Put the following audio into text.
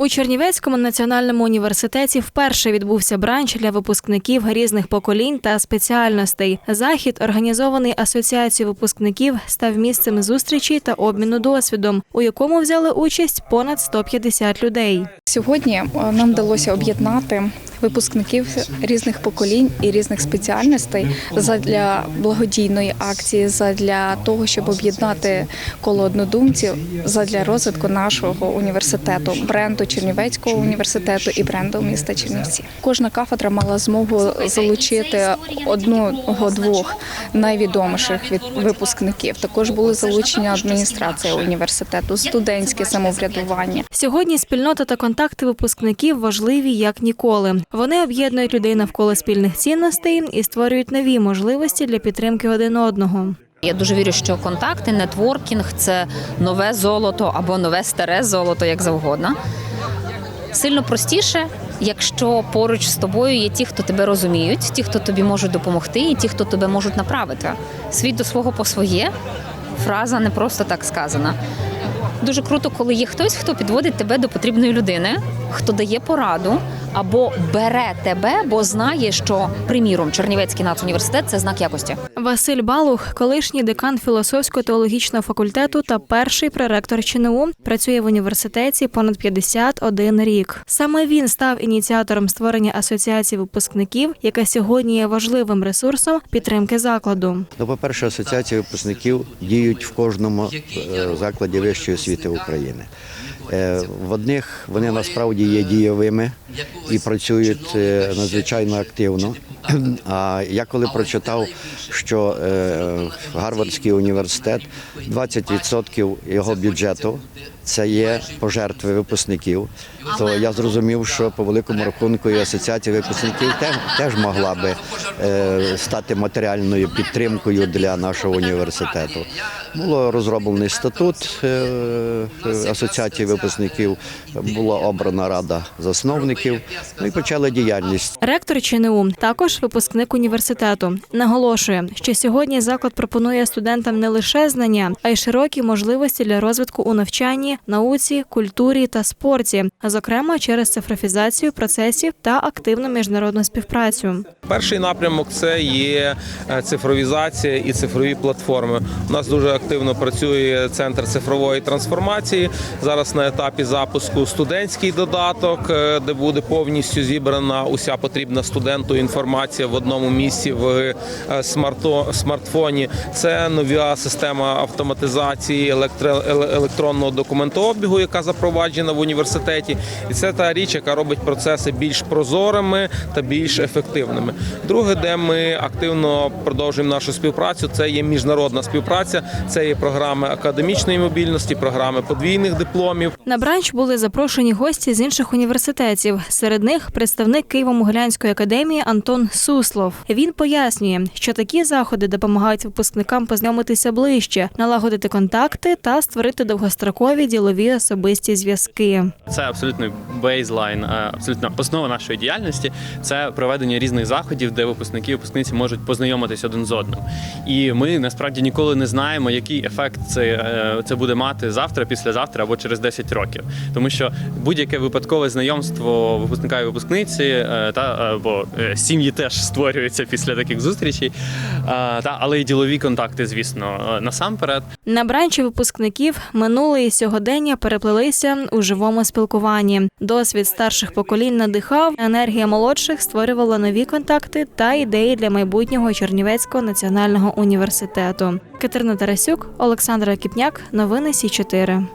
У Чернівецькому національному університеті вперше відбувся бранч для випускників різних поколінь та спеціальностей. Захід, організований асоціацією випускників, став місцем зустрічі та обміну досвідом, у якому взяли участь понад 150 людей. Сьогодні е, нам вдалося об'єднати випускників різних поколінь і різних спеціальностей задля благодійної акції, задля того, щоб об'єднати коло однодумців задля розвитку нашого університету, бренду Чернівецького університету і бренду міста Чернівці. Кожна кафедра мала змогу залучити одного-двох найвідоміших від випускників. Також були залучені адміністрація університету, студентське самоврядування. Сьогодні спільнота та контакти випускників важливі як ніколи. Вони об'єднують людей навколо спільних цінностей і створюють нові можливості для підтримки один одного. Я дуже вірю, що контакти, нетворкінг це нове золото або нове старе золото, як завгодно. Сильно простіше, якщо поруч з тобою є ті, хто тебе розуміють, ті, хто тобі можуть допомогти, і ті, хто тебе можуть направити. Світ до свого по своє фраза не просто так сказана. Дуже круто, коли є хтось, хто підводить тебе до потрібної людини, хто дає пораду або бере тебе, бо знає, що приміром Чернівецький нацуніверситет це знак якості. Василь Балух, колишній декан філософсько-теологічного факультету та перший проректор ЧНУ, працює в університеті понад 51 рік. Саме він став ініціатором створення асоціації випускників, яка сьогодні є важливим ресурсом підтримки закладу. Ну, по-перше, асоціації випускників діють в кожному е, закладі вищої освіти України. Е, В одних вони насправді є дієвими і працюють е, надзвичайно активно. А я коли прочитав, що е, Гарвардський університет 20% його бюджету це є пожертви випускників, то я зрозумів, що по великому рахунку і асоціація випускників теж, могла би е, стати матеріальною підтримкою для нашого університету. Було розроблений статут е, асоціації випускників, була обрана рада засновників, ну і почали діяльність. Ректор ЧНУ, також випускник університету, наголошує, що сьогодні заклад пропонує студентам не лише знання, а й широкі можливості для розвитку у навчанні, науці, культурі та спорті, зокрема через цифрофізацію процесів та активну міжнародну співпрацю. Перший напрямок це є е, цифровізація і цифрові платформи. У нас дуже активно працює центр цифрової трансформації. Зараз на етапі запуску студентський додаток, е, де буде повністю зібрана уся потрібна студенту інформація в одному місці в е, смартфоні. Це нова система автоматизації електро- електронного документообігу, яка запроваджена в університеті. І це та річ, яка робить процеси більш прозорими та більш ефективними. Друге, де ми активно продовжуємо нашу співпрацю, це є міжнародна співпраця, це є програми академічної мобільності, програми подвійних дипломів. На бранч були запрошені гості з інших університетів. Серед них представник Києво-Могилянської академії Антон Суслов. Він пояснює, що такі заходи допомагають випускникам познайомитися ближче, налагодити контакти та створити довгострокові ділові особисті зв'язки. Це абсолютно бейзлайн, е, абсолютно основа нашої діяльності. Це проведення різних заходів, де випускники і випускниці можуть познайомитись один з одним. І ми насправді ніколи не знаємо, який ефект це, е, це буде мати завтра, післязавтра або через 10 років. Тому що будь-яке випадкове знайомство випускника і випускниці е, та або сім'ї теж створюються після таких зустрічей. Е, Та але й ділові контакти, звісно, е, насамперед. На бранчі випускників минуле і сьогодення переплелися у живому спілкуванні. Досвід старших поколінь надихав, енергія молодших створювала нові контакти та ідеї для майбутнього Чернівецького національного університету. Катерина Тарасюк, Олександра Кіпняк, новини Сі 4